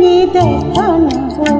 সঙ্গী দেখানো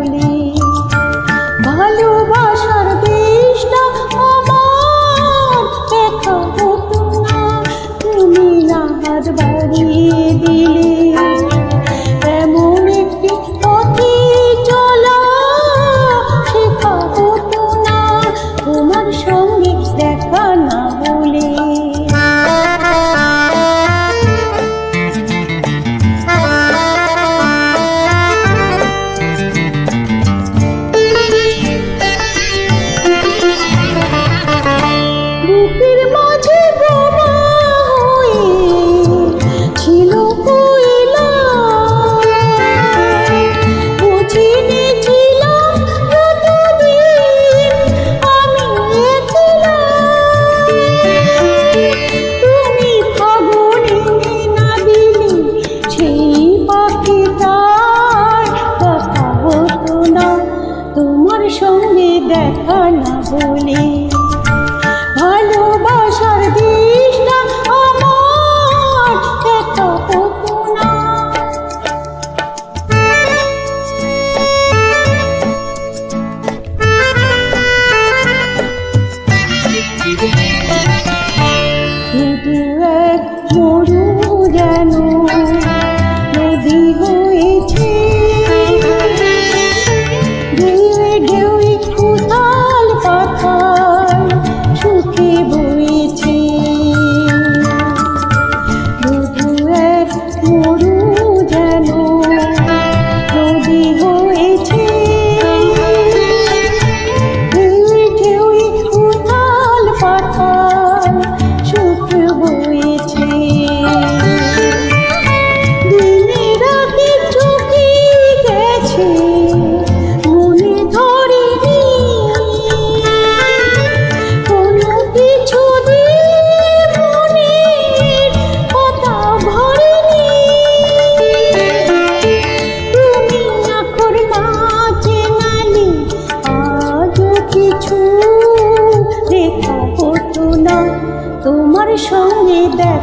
দেখা না বলে ভালোবাসার বিষটা মরু যেন নদী হয়েছে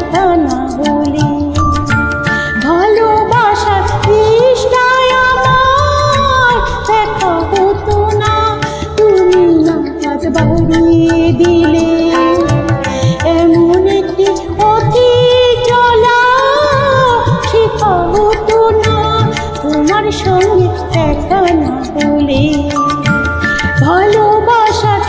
কথা না আমার দেখা হতো না। তুমি না কাজ বাড়িয়ে দিলে। এমন একটি না। তোমার সঙ্গে দেখা না বলে। ভালোবাসার